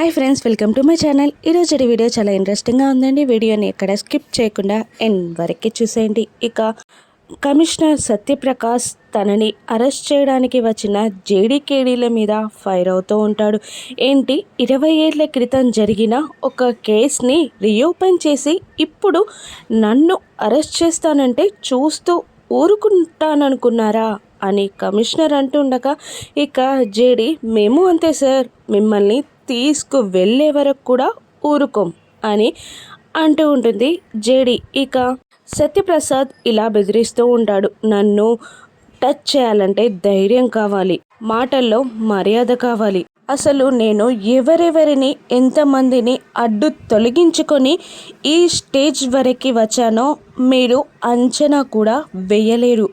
Hi friends welcome to my channel ఈరోజు video చాలా ఇంట్రెస్టింగ్గా ఉందండి. వీడియోని ఎక్కడ స్కిప్ చేయకుండా ఎండ్ వరకు చూసేయండి. ఇక కమిషనర్ సత్యప్రకాష్ తనని అరెస్ట్ చేయడానికి వచ్చిన జేడీకేడీల మీద ఫైర్ అవుతూ ఉంటాడు. ఏంటి? ఇరవై ఏళ్ళ క్రితం జరిగిన ఒక కేస్ని రీఓపెన్ చేసి ఇప్పుడు నన్ను అరెస్ట్ చేస్తానంటే చూస్తూ ఊరుకుంటాననుకున్నారా అని కమిషనర్ అంటుండగా ఇక జేడి మేము అంతే సార్ మిమ్మల్ని తీసుకు వెళ్ళే వరకు కూడా ఊరుకోం అని అంటూ ఉంటుంది జేడి. ఇక సత్యప్రసాద్ ఇలా బెదిరిస్తూ ఉంటాడు. నన్ను టచ్ చేయాలంటే ధైర్యం కావాలి. మాటల్లో మర్యాద కావాలి. అసలు నేను ఎవరెవరిని ఎంతమందిని అడ్డు తొలగించుకొని ఈ స్టేజ్ వరకు వచ్చానో మీరు అంచనా కూడా వేయలేరు.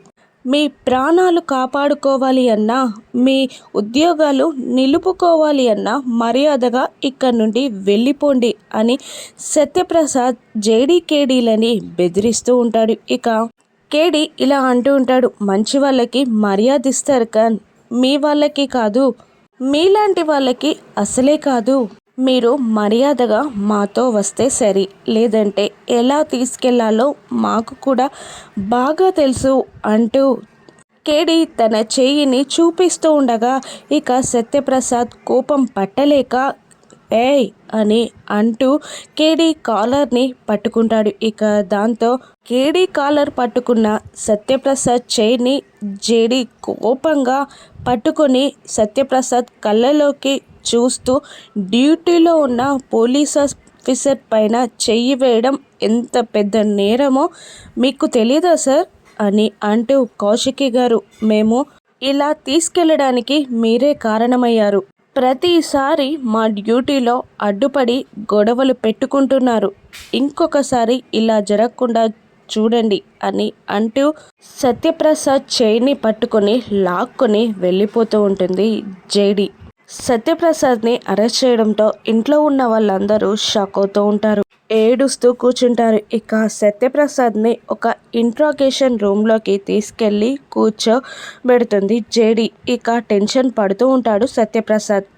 మీ ప్రాణాలు కాపాడుకోవాలి అన్నా మీ ఉద్యోగాలు నిలుపుకోవాలి అన్నా మర్యాదగా ఇక్కడ నుండి వెళ్ళిపోండి అని సత్యప్రసాద్ జేడీకేడీలని బెదిరిస్తూ ఉంటాడు. ఇక కేడి ఇలా అంటూ ఉంటాడు మంచి వాళ్ళకి మర్యాద ఇస్తారు కానీ మీ వాళ్ళకి కాదు మీలాంటి వాళ్ళకి అసలే కాదు. మీరు మర్యాదగా మాతో వస్తే సరి. లేదంటే ఎలా తీసుకెళ్ళాలో మాకు కూడా బాగా తెలుసు అంటూ కేడి తన చేయిని చూపిస్తూ ఉండగా ఇక సత్యప్రసాద్ కోపం పట్టలేక ఏయ్ అని అంటూ కేడీ కాలర్ని పట్టుకుంటాడు. ఇక దాంతో కేడీ కాలర్ పట్టుకున్న సత్యప్రసాద్ చేయిని జేడి కోపంగా పట్టుకొని సత్యప్రసాద్ కళ్ళలోకి చూస్తూ డ్యూటీలో ఉన్న పోలీస్ ఆఫీసర్ పైన చెయ్యి వేయడం ఎంత పెద్ద నేరమో మీకు తెలియదా సార్? అని అంటూ కౌశికి గారు మేము ఇలా తీసుకెళ్ళడానికి మీరే కారణమయ్యారు. ప్రతిసారి మా డ్యూటీలో అడ్డుపడి గొడవలు పెట్టుకుంటున్నారు. ఇంకొకసారి ఇలా జరగకుండా చూడండి అని అంటూ సత్యప్రసాద్ చేయిని పట్టుకొని లాక్కొని వెళ్ళిపోతూ ఉంటుంది జేడి. సత్యప్రసాద్ని అరెస్ట్ చేయడంతో ఇంట్లో ఉన్న వాళ్ళందరూ షాక్ అవుతూ ఉంటారు. ఏడుస్తూ కూర్చుంటారు. ఇక సత్యప్రసాద్ని ఒక ఇంట్రాగేషన్ రూమ్లోకి తీసుకెళ్ళి కూర్చోబెడుతుంది జేడి. ఇక టెన్షన్ పడుతూ ఉంటాడు సత్యప్రసాద్.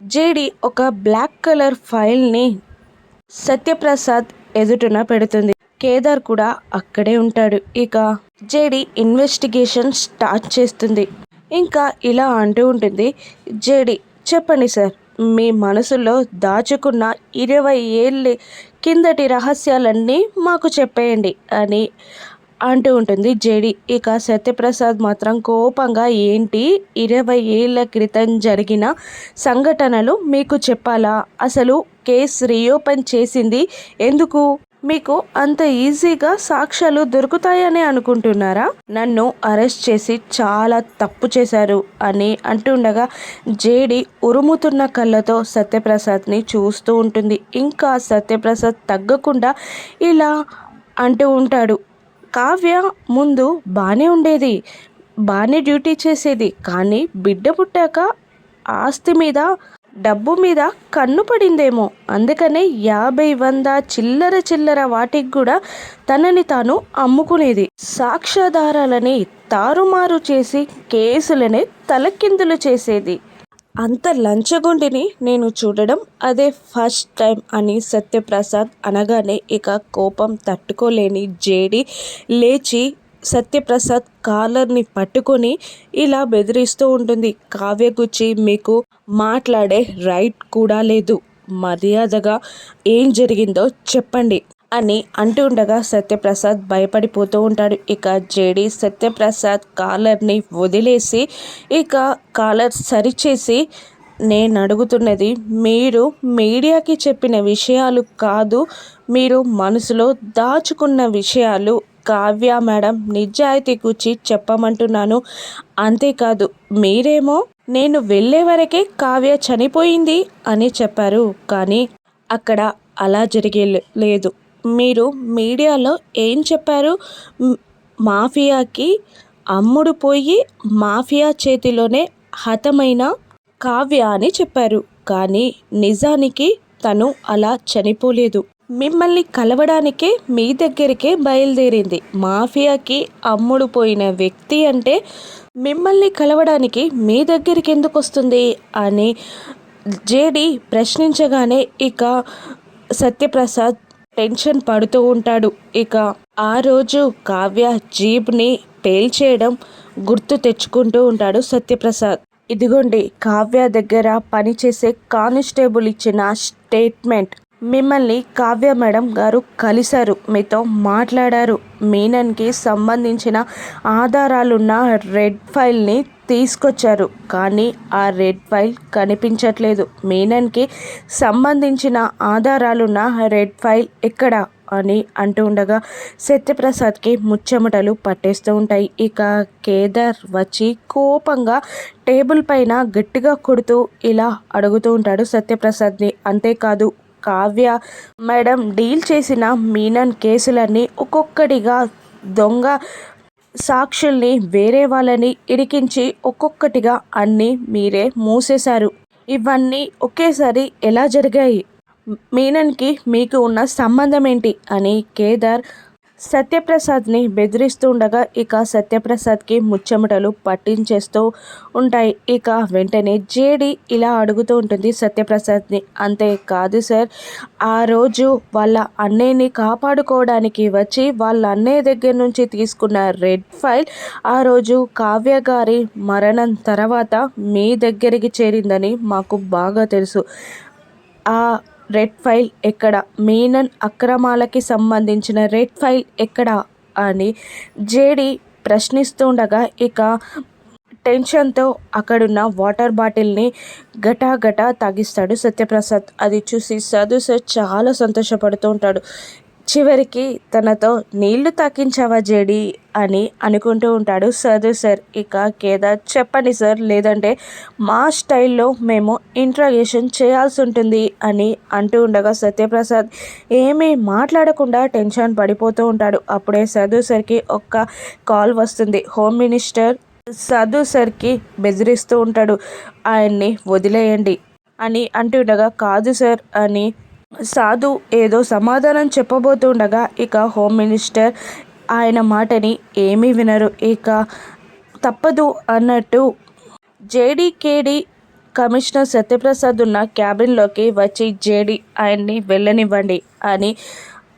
జేడి ఒక బ్లాక్ కలర్ ఫైల్ని సత్యప్రసాద్ ఎదుటన పెడుతుంది. కేదార్ కూడా అక్కడే ఉంటాడు. ఇక జేడి ఇన్వెస్టిగేషన్ స్టార్ట్ చేస్తుంది. ఇంకా ఇలా అంటూ ఉంటుంది. జేడి చెప్పండి సార్ మీ మనసులో దాచుకున్న ఇరవై ఏళ్ళ కిందటి రహస్యాలన్నీ మాకు చెప్పేయండి అని అంటూ ఉంటుంది జేడి. ఇక సత్యప్రసాద్ మాత్రం కోపంగా ఏంటి? ఇరవై ఏళ్ళ క్రితం జరిగిన సంఘటనలు మీకు చెప్పాలా? అసలు కేసు రీఓపెన్ చేసింది ఎందుకు? మీకు అంత ఈజీగా సాక్ష్యాలు దొరుకుతాయని అనుకుంటున్నారా? నన్ను అరెస్ట్ చేసి చాలా తప్పు చేశారు అని అంటుండగా జేడి ఉరుముతున్న కళ్ళతో సత్యప్రసాద్ని చూస్తూ ఉంటుంది. ఇంకా సత్యప్రసాద్ తగ్గకుండా ఇలా అంటూ ఉంటాడు. కావ్య ముందు బాగానే ఉండేది బాగానే డ్యూటీ చేసేది కానీ బిడ్డ పుట్టాక ఆస్తి మీద డబ్బు మీద కన్ను పడిందేమో. అందుకనే యాభై వంద చిల్లర చిల్లర వాటికి కూడా తనని తాను అమ్ముకునేది. సాక్ష్యాధారాలని తారుమారు చేసి కేసులనే తలకిందులు చేసేది. అంత లంచగొండిని నేను చూడడం అదే ఫస్ట్ టైం అని సత్యప్రసాద్ అనగానే ఇక కోపం తట్టుకోలేని జేడి లేచి సత్యప్రసాద్ కాలర్ని పట్టుకొని ఇలా బెదిరిస్తూ ఉంటుంది. కావ్య గుచ్చి మీకు మాట్లాడే రైట్ కూడా లేదు. మర్యాదగా ఏం జరిగిందో చెప్పండి అని అంటుండగా సత్యప్రసాద్ భయపడిపోతూ ఉంటాడు. ఇక జేడి సత్యప్రసాద్ కాలర్ని వదిలేసి ఇక కాలర్ సరిచేసి నేను అడుగుతున్నది మీరు మీడియాకి చెప్పిన విషయాలు కాదు మీరు మనసులో దాచుకున్న విషయాలు కావ్య మేడం నిజాయితీ కూర్చి చెప్పమంటున్నాను. అంతేకాదు మీరేమో నేను వెళ్ళే వరకే కావ్య చనిపోయింది అని చెప్పారు. కానీ అక్కడ అలా జరిగే లేదు మీరు మీడియాలో ఏం చెప్పారు? మాఫియాకి అమ్ముడు పోయి మాఫియా చేతిలోనే హతమైన కావ్య అని చెప్పారు. కానీ నిజానికి తను అలా చనిపోలేదు. మిమ్మల్ని కలవడానికే మీ దగ్గరికే బయలుదేరింది. మాఫియాకి అమ్ముడు పోయిన వ్యక్తి అంటే మిమ్మల్ని కలవడానికి మీ దగ్గరికి ఎందుకు వస్తుంది? అని జేడి ప్రశ్నించగానే ఇక సత్యప్రసాద్ టెన్షన్ పడుతూ ఉంటాడు. ఇక ఆ రోజు కావ్య జీబ్ని పేల్చేయడం గుర్తు తెచ్చుకుంటూ ఉంటాడు సత్యప్రసాద్. ఇదిగోండి కావ్య దగ్గర పనిచేసే కానిస్టేబుల్ ఇచ్చిన స్టేట్మెంట్. మిమ్మల్ని కావ్య మేడం గారు కలిశారు. మీతో మాట్లాడారు. మీనన్కి సంబంధించిన ఆధారాలున్న రెడ్ ఫైల్ని తీసుకొచ్చారు. కానీ ఆ రెడ్ ఫైల్ కనిపించట్లేదు. మీనన్కి సంబంధించిన ఆధారాలున్న రెడ్ ఫైల్ ఎక్కడ అని అంటూ ఉండగా సత్యప్రసాద్కి ముచ్చమటలు పట్టేస్తూ ఉంటాయి. ఇక కేదార్ వచ్చి కోపంగా టేబుల్ పైన గట్టిగా కొడుతూ ఇలా అడుగుతూ ఉంటాడు సత్యప్రసాద్ని. అంతేకాదు కావ్య. మేడం డీల్ చేసిన మీనన్ కేసులన్నీ ఒక్కొక్కటిగా దొంగ సాక్షుల్ని వేరే వాళ్ళని ఇరికించి ఒక్కొక్కటిగా అన్నీ మీరే మూసేశారు. ఇవన్నీ ఒకేసారి ఎలా జరిగాయి? మీనన్కి మీకు ఉన్న సంబంధం ఏంటి అని కేదార్ సత్యప్రసాద్ని బెదిరిస్తూ ఉండగా ఇక సత్యప్రసాద్కి ముచ్చమటలు పట్టించేస్తూ ఉంటాయి. ఇక వెంటనే జేడి ఇలా అడుగుతూ ఉంటుంది సత్యప్రసాద్ని. అంతే కాదు సార్ ఆ రోజు వాళ్ళ అన్నయ్యని కాపాడుకోవడానికి వచ్చి వాళ్ళ అన్నయ్య దగ్గర నుంచి తీసుకున్న రెడ్ ఫైల్ ఆ రోజు కావ్య గారి మరణం తర్వాత మీ దగ్గరికి చేరిందని మాకు బాగా తెలుసు. ఆ రెడ్ ఫైల్ ఎక్కడ? మీనన్ అక్రమాలకి సంబంధించిన రెడ్ ఫైల్ ఎక్కడ? అని జేడి ప్రశ్నిస్తుండగా ఇక టెన్షన్తో అక్కడున్న వాటర్ బాటిల్ని గటా గటా తాగిస్తాడు సత్యప్రసాద్. అది చూసి సాధు సార్ చాలా సంతోషపడుతూ ఉంటాడు. చివరికి తనతో నీళ్ళు తాకించావా జేడి అని అనుకుంటూ ఉంటాడు సదు సార్. ఇక కేదార్ చెప్పండి సార్ లేదంటే మా స్టైల్లో మేము ఇంట్రాగేషన్ చేయాల్సి ఉంటుంది అని అంటూ ఉండగా సత్యప్రసాద్ ఏమీ మాట్లాడకుండా టెన్షన్ పడిపోతూ ఉంటాడు. అప్పుడే సదు సార్కి ఒక్క కాల్ వస్తుంది. హోమ్ మినిస్టర్ సదు సార్కి బెదిరిస్తూ ఉంటాడు ఆయన్ని వదిలేయండి అని అంటుండగా కాదు సార్ అని సాధు ఏదో సమాధానం చెప్పబోతుండగా ఇక హోమ్ మినిస్టర్ ఆయన మాటని ఏమీ వినరు. ఇక తప్పదు అన్నట్టు జేడీకేడి కమిషనర్ సత్యప్రసాద్ ఉన్న క్యాబిన్లోకి వచ్చి జేడి ఆయన్ని వెళ్ళనివ్వండి అని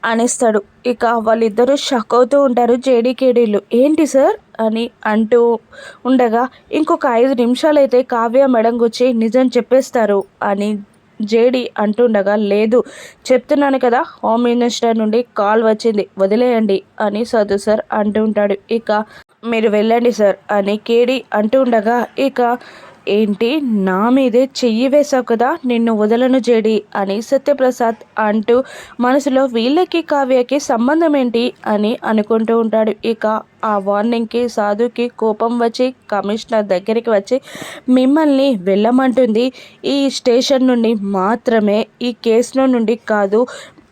అనేస్తాడు. ఇక వాళ్ళిద్దరూ షక్ అవుతూ ఉంటారు జేడీకేడీలు. ఏంటి సార్? అని అంటూ ఉండగా ఇంకొక ఐదు నిమిషాలైతే కావ్య మెడంగుచ్చి నిజం చెప్పేస్తారు అని జేడి అంటుండగా లేదు చెప్తున్నాను కదా హోమ్ మినిస్టర్ నుండి కాల్ వచ్చింది వదిలేయండి అని సదు సార్ అంటుంటాడు. ఇక మీరు వెళ్ళండి సార్ అని కేడి అంటుండగా ఇక ఏంటి? నా మీదే చెయ్యి వేశావు కదా నిన్ను వదలను జేడి అని సత్యప్రసాద్ అంటూ మనసులో వీళ్ళకి కావ్యకి సంబంధం ఏంటి అని అనుకుంటూ ఉంటాడు. ఇక ఆ వార్నింగ్కి సాధుకి కోపం వచ్చి కమిషనర్ దగ్గరికి వచ్చి మిమ్మల్ని వెళ్ళమంటుంది. ఈ స్టేషన్ నుండి మాత్రమే ఈ కేసులో నుండి కాదు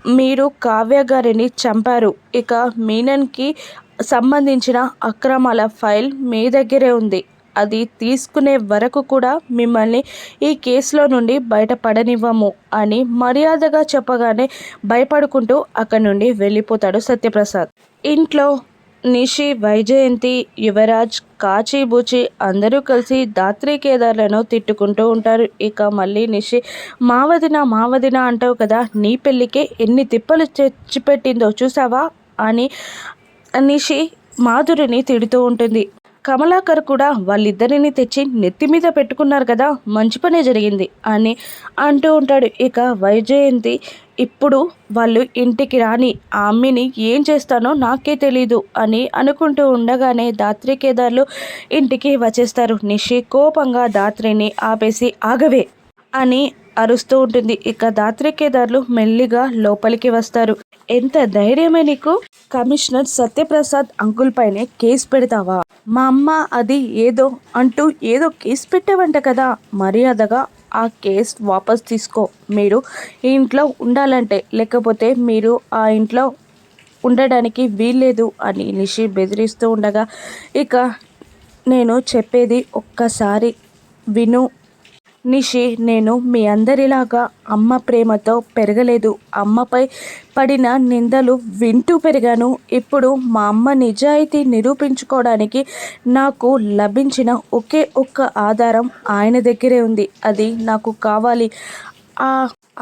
మీరు కావ్య గారిని చంపారు. ఇక మీనన్కి సంబంధించిన అక్రమాల ఫైల్ మీ దగ్గరే ఉంది. అది తీసుకునే వరకు కూడా మిమ్మల్ని ఈ కేసులో నుండి బయటపడనివ్వము అని మర్యాదగా చెప్పగానే భయపడుకుంటూ అక్కడి నుండి వెళ్ళిపోతాడు సత్యప్రసాద్. ఇంట్లో నిషి వైజయంతి యువరాజ్ కాచిబూచి అందరూ కలిసి దాత్రి కేదార్లను తిట్టుకుంటూ ఉంటారు. ఇక మళ్ళీ నిషి మావదిన మావదిన అంటావు కదా నీ పెళ్ళికే ఎన్ని తిప్పలు తెచ్చిపెట్టిందో చూసావా అని నిషి మాధురిని తిడుతూ ఉంటుంది. కమలాకర్ కూడా వాళ్ళిద్దరిని తెచ్చి నెత్తి మీద పెట్టుకున్నారు కదా మంచి పనే జరిగింది అని అంటూ ఉంటాడు. ఇక వైజయంతి ఇప్పుడు వాళ్ళు ఇంటికి రాని ఆ అమ్మిని ఏం చేస్తానో నాకే తెలీదు అని అనుకుంటూ ఉండగానే దాత్రి కేదార్లు ఇంటికి వచ్చేస్తారు. నిషి కోపంగా దాత్రిని ఆపేసి ఆగవే అని అరుస్తూ ఉంటుంది. ఇక దాత్రి కేదార్లు మెల్లిగా లోపలికి వస్తారు. ఎంత ధైర్యమే నీకు? కమిషనర్ సత్యప్రసాద్ అంకుల్ పైనే కేసు పెడతావా? మా అమ్మ అది ఏదో అంటూ ఏదో కేసు పెట్టావంట కదా. మర్యాదగా ఆ కేసు వాపస్ తీసుకో. మీరు ఈ ఇంట్లో ఉండాలంటే లేకపోతే మీరు ఆ ఇంట్లో ఉండడానికి వీల్లేదు అని నిషి బెదిరిస్తూ ఉండగా ఇక నేను చెప్పేది ఒక్కసారి విను. నిషి నేను మీ అందరిలాగా అమ్మ ప్రేమతో పెరగలేదు. అమ్మపై పడిన నిందలు వింటూ పెరిగాను. ఇప్పుడు మా అమ్మ నిజాయితీ నిరూపించుకోవడానికి నాకు లభించిన ఒకే ఒక్క ఆధారం ఆయన దగ్గరే ఉంది. అది నాకు కావాలి. ఆ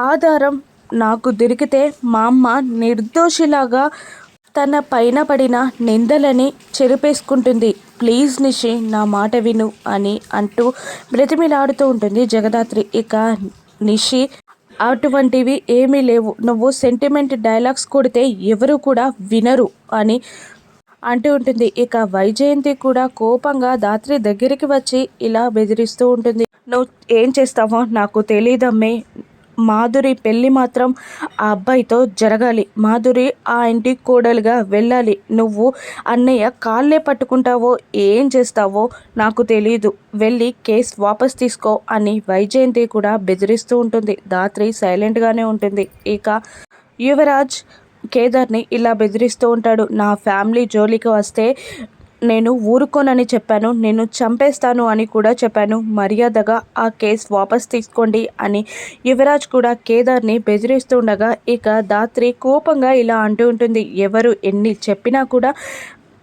ఆధారం నాకు దొరికితే మా అమ్మ నిర్దోషిలాగా తన పైన పడిన నిందలని చెరిపేసుకుంటుంది. ప్లీజ్ నిషి నా మాట విను అని అంటూ బ్రతిమిలాడుతూ ఉంటుంది జగదాత్రి. ఇక నిషి అటువంటివి ఏమీ లేవు. నువ్వు సెంటిమెంట్ డైలాగ్స్ కొడితే ఎవరు కూడా వినరు అని అంటూ ఉంటుంది. ఇక వైజయంతి కూడా కోపంగా దాత్రి దగ్గరికి వచ్చి ఇలా బెదిరిస్తూ ఉంటుంది. నువ్వు ఏం చేస్తావో నాకు తెలియదమ్మే మాధురి పెళ్ళి మాత్రం ఆ అబ్బాయితో జరగాలి. మాధురి ఆ ఇంటి కోడలుగా వెళ్ళాలి. నువ్వు అన్నయ్య కాళ్ళే పట్టుకుంటావో ఏం చేస్తావో నాకు తెలియదు వెళ్ళి కేసు వాపస్ తీసుకో అని వైజయంతి కూడా బెదిరిస్తూ ఉంటుంది. దాత్రి సైలెంట్గానే ఉంటుంది. ఇక యువరాజ్ కేదార్ని ఇలా బెదిరిస్తూ ఉంటాడు. నా ఫ్యామిలీ జోలికి వస్తే నేను ఊరుకోనని చెప్పాను నేను చంపేస్తాను అని కూడా చెప్పాను. మర్యాదగా ఆ కేసు వాపస్ తీసుకోండి అని యువరాజ్ కూడా కేదార్ని బెదిరిస్తుండగా ఇక దాత్రి కోపంగా ఇలా అంటూ ఉంటుంది. ఎవరు ఎన్ని చెప్పినా కూడా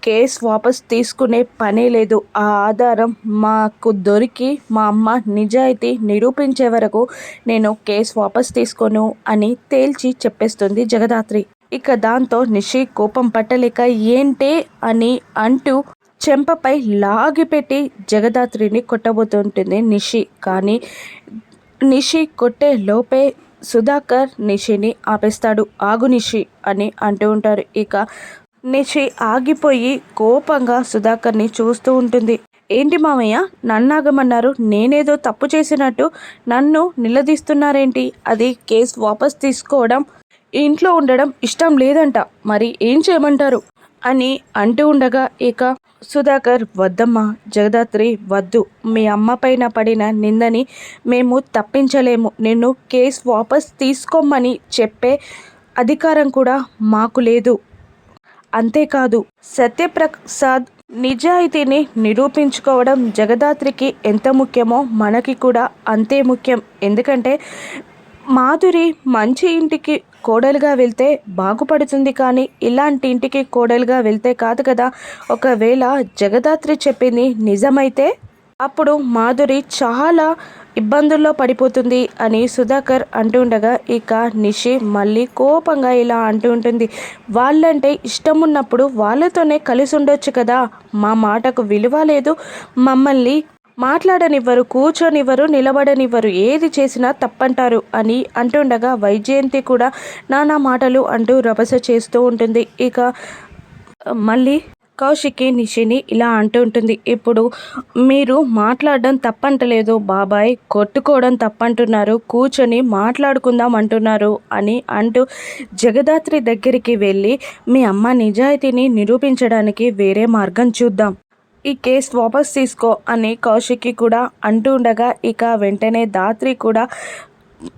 కేస్ వాపస్ తీసుకునే పనే లేదు. ఆ ఆధారం మాకు దొరికి మా అమ్మ నిజాయితీ నిరూపించే వరకు నేను కేసు వాపస్ తీసుకోను అని తేల్చి చెప్పేస్తుంది జగదాత్రి. ఇక దాంతో నిషి కోపం పట్టలేక ఏంటే అని అంటూ చెంపపై లాగిపెట్టి జగదాత్రిని కొట్టబోతుంటుంది నిషి. కానీ నిషి కొట్టే లోపే సుధాకర్ నిషిని ఆపేస్తాడు. ఆగు నిషి అని అంటూ ఉంటారు. ఇక నిషి ఆగిపోయి కోపంగా సుధాకర్ని చూస్తూ ఉంటుంది. ఏంటి మామయ్య? నన్నాగమన్నారు నేనేదో తప్పు చేసినట్టు నన్ను నిలదీస్తున్నారేంటి? అది కేసు వాపస్ తీసుకోవడం ఇంట్లో ఉండడం ఇష్టం లేదంట. మరి ఏం చేయమంటారు? అని అంటూ ఉండగా ఇక సుధాకర్ వద్దమ్మా జగదాత్రి వద్దు. మీ అమ్మ పైన పడిన నిందని మేము తప్పించలేము. నిన్ను కేసు వాపస్ తీసుకోమని చెప్పే అధికారం కూడా మాకు లేదు. అంతేకాదు సత్యప్రసాద్ నిజాయితీని నిరూపించుకోవడం జగదాత్రికి ఎంత ముఖ్యమో మనకి కూడా అంతే ముఖ్యం. ఎందుకంటే మాధురి మంచి ఇంటికి కోడలుగా వెళ్తే బాగుపడుతుంది కానీ ఇలాంటి ఇంటికి కోడలుగా వెళ్తే కాదు కదా. ఒకవేళ జగదాత్రి చెప్పింది నిజమైతే అప్పుడు మాధురి చాలా ఇబ్బందుల్లో పడిపోతుంది అని సుధాకర్ అంటుండగా ఇక నిషి మళ్ళీ కోపంగా ఇలా అంటూ ఉంటుంది. వాళ్ళంటే ఇష్టం ఉన్నప్పుడు వాళ్ళతోనే కలిసి ఉండొచ్చు కదా. మా మాటకు విలువ లేదు. మమ్మల్ని మాట్లాడనివ్వరు కూర్చొనివ్వరు నిలబడనివ్వరు ఏది చేసినా తప్పంటారు అని అంటుండగా వైజయంతి కూడా నానా మాటలు అంటూ రభస చేస్తూ ఉంటుంది. ఇక మళ్ళీ కౌశికి నిషిని ఇలా అంటూ ఉంటుంది. ఇప్పుడు మీరు మాట్లాడడం తప్పంటలేదు బాబాయ్ కొట్టుకోవడం తప్పంటున్నారు కూర్చొని మాట్లాడుకుందాం అంటున్నారు అని అంటూ జగదాత్రి దగ్గరికి వెళ్ళి మీ అమ్మ నిజాయితీని నిరూపించడానికి వేరే మార్గం చూద్దాం. ఈ కేసు వాపస్ తీసుకో అని కౌశిక్కి కూడా అంటూ ఉండగా ఇక వెంటనే దాత్రి కూడా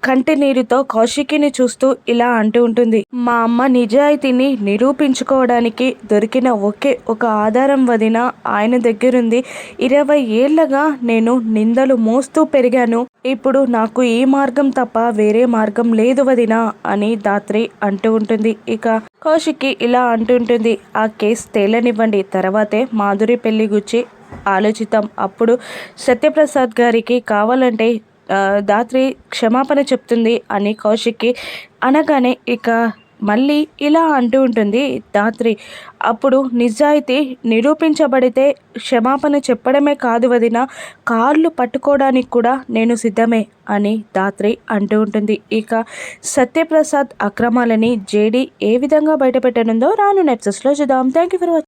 కంటి నీరుతో కౌశికిని చూస్తూ ఇలా అంటూ ఉంటుంది. మా అమ్మ నిజాయితీని నిరూపించుకోవడానికి దొరికిన ఒకే ఒక ఆధారం వదిన ఆయన దగ్గరుంది. ఇరవై ఏళ్ళగా నేను నిందలు మోస్తూ పెరిగాను. ఇప్పుడు నాకు ఈ మార్గం తప్ప వేరే మార్గం లేదు వదిన అని దాత్రి అంటూ ఉంటుంది. ఇక కౌశిక్కి ఇలా అంటుంటుంది ఆ కేసు తేలనివ్వండి. తర్వాతే మాధురి పెళ్ళి గుచ్చి ఆలోచిద్దాం. అప్పుడు సత్యప్రసాద్ గారికి కావాలంటే దాత్రి క్షమాపణ చెప్తుంది అని కౌశిక్కి అనగానే ఇక మళ్ళీ ఇలా అంటూ ఉంటుంది దాత్రి. అప్పుడు నిజాయితీ నిరూపించబడితే క్షమాపణ చెప్పడమే కాదు వదిన కార్లు పట్టుకోవడానికి కూడా నేను సిద్ధమే అని దాత్రి అంటూ ఉంటుంది. ఇక సత్యప్రసాద్ అక్రమాలని జేడీ ఏ విధంగా బయటపెట్టనుందో రాను నెప్సెస్లో చూద్దాం. Thank you for watching